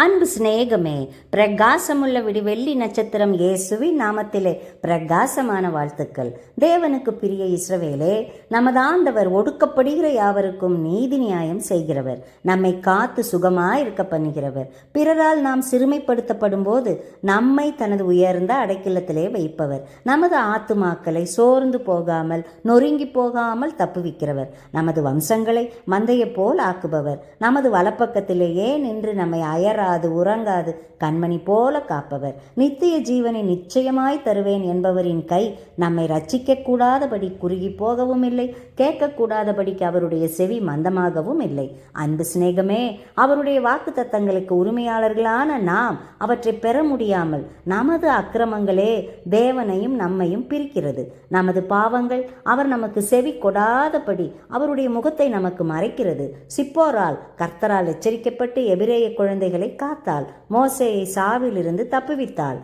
அன்பு சிநேகமே பிரகாசமுள்ள விடிவெள்ளி நட்சத்திரம் இயேசுவின் நாமத்திலே பிரகாசமான வாழ்த்துக்கள். தேவனுக்கு பிரிய இஸ்ரவேலே நமது ஆண்டவர் ஒடுக்கப்படுகிற யாவருக்கும் நீதி நியாயம் செய்கிறவர். நம்மை காத்து சுகமாய் இருக்க பண்ணுகிறவர். பிறரால் நாம் சிறுமைப்படுத்தப்படும் போது நம்மை தனது உயர்ந்த அடைக்கலத்திலே வைப்பவர். நமது ஆத்துமாக்களை சோர்ந்து போகாமல் நொறுங்கி போகாமல் தப்புவிக்கிறவர் நமது வம்சங்களை மந்தையைப் போல் ஆக்குபவர். நமது வலப்பக்கத்திலேயே நின்று நம்மை அயராது உறங்காது. கண்மணி போல காப்பவர். நித்திய ஜீவனை நிச்சயமாய் தருவேன் என்பவரின் கை நம்மை ரட்சிக்கக்கூடாதபடி குறுகி போகவும் இல்லை கேட்கக்கூடாதபடிக்கு அவருடைய செவி மந்தமாகவும் இல்லை. அன்பு சிநேகமே அவருடைய வாக்கு தத்தங்களுக்கு உரிமையாளர்களான நாம் அவற்றை பெற முடியாமல் நமது அக்கிரமங்களே தேவனையும் நம்மையும் பிரிக்கிறது. நமது பாவங்கள் அவர் நமக்கு செவி கொடாதபடி அவருடைய முகத்தை நமக்கு மறைக்கிறது. சிப்போரால் கர்த்தரால் எச்சரிக்கப்பட்டு எபிரேய குழந்தைகளை காத்தாள். மோசையை சாவிலிருந்து தப்புவித்தாள்.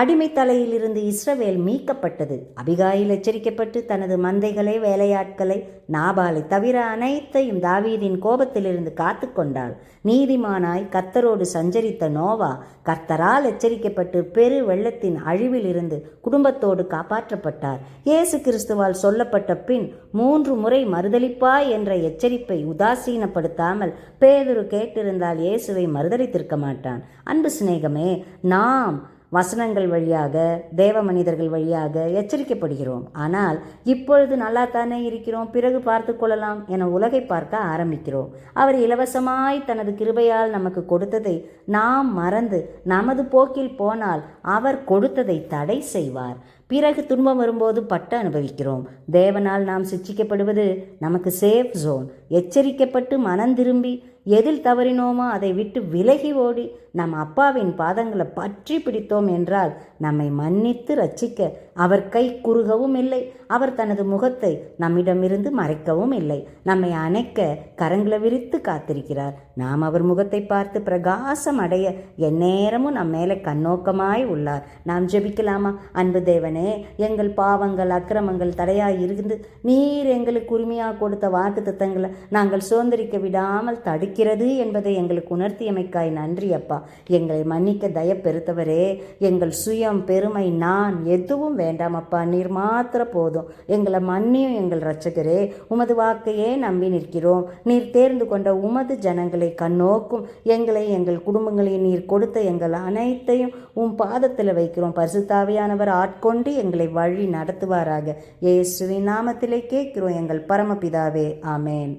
அடிமை தலையிலிருந்து இஸ்ரவேல் மீட்கப்பட்டது. அபிகாயில் எச்சரிக்கப்பட்டு தனது மந்தைகளை வேலையாட்களை நாபாலை தவிர அனைத்தையும் தாவீதின் கோபத்திலிருந்து காத்து கொண்டாள். நீதிமானாய் கர்த்தரோடு சஞ்சரித்த நோவா கர்த்தரால் எச்சரிக்கப்பட்டு பெரு வெள்ளத்தின் அழிவிலிருந்து குடும்பத்தோடு காப்பாற்றப்பட்டார். இயேசு கிறிஸ்துவால் சொல்லப்பட்ட பின் மூன்று முறை மறுதளிப்பாய் என்ற எச்சரிப்பை உதாசீனப்படுத்தாமல் பேதுரு கேட்டிருந்தால் இயேசுவை மறுதளித்திருக்க மாட்டான். அன்பு சிநேகமே நாம் வசனங்கள் வழியாக தேவ மனிதர்கள் வழியாக எச்சரிக்கப்படுகிறோம். ஆனால் இப்பொழுது நல்லா தானே இருக்கிறோம் பிறகு பார்த்து கொள்ளலாம் என உலகை பார்க்க ஆரம்பிக்கிறோம். அவர் இலவசமாய் தனது கிருபையால் நமக்கு கொடுத்ததை நாம் மறந்து நமது போக்கில் போனால் அவர் கொடுத்ததை தடை செய்வார். பிறகு துன்பம் வரும்போது பட்டு அனுபவிக்கிறோம். தேவனால் நாம் சிச்சிக்கப்படுவது நமக்கு சேஃப் ஜோன் எச்சரிக்கப்பட்டு மனம் திரும்பி எதில் தவறினோமோ அதை விட்டு விலகி ஓடி நம் அப்பாவின் பாதங்களை பற்றி பிடித்தோம் என்றால் நம்மை மன்னித்து ரட்சிக்க அவர் கை குறுகவும் இல்லை. அவர் தனது முகத்தை நம்மிடமிருந்து மறைக்கவும் இல்லை. நம்மை அணைக்க கரங்களை விரித்து காத்திருக்கிறார். நாம் அவர் முகத்தை பார்த்து பிரகாசம் அடைய எந்நேரமும் நம் மேலே கண்ணோக்கமாய் உள்ளார். நாம் ஜெபிக்கலாமா? அன்பு தேவனே எங்கள் பாவங்கள் அக்கிரமங்கள் தடையாய் இருந்து நீர் எங்களுக்கு உரிமையாக கொடுத்த வாக்கு திட்டங்களை நாங்கள் சுதந்திரிக்க விடாமல் தடுக்கிறது என்பதை எங்களுக்கு உணர்த்தியமைக்காய் நன்றி அப்பா. எங்களை மன்னிக்க தயப்பெருத்தவரே எங்கள் சுயம் பெருமை நான் எதுவும் வேண்டாம் அப்பா நீர் மாத்திர போதும். எங்களை மன்னியும் எங்கள் ரட்சகரே உமது வாக்கையே நம்பி நிற்கிறோம். நீர் தேர்ந்து கொண்ட உமது ஜனங்களை கண்ணோக்கும். எங்களை எங்கள் குடும்பங்களை நீர் கொடுத்த எங்கள் அனைத்தையும் உம் பாதத்தில் வைக்கிறோம். பரிசுத்தாவியானவர் ஆட்கொண்டு எங்களை வழி நடத்துவாராக. இயேசுவின் நாமத்திலே கேட்கிறோம் எங்கள் பரமபிதாவே. ஆமேன்.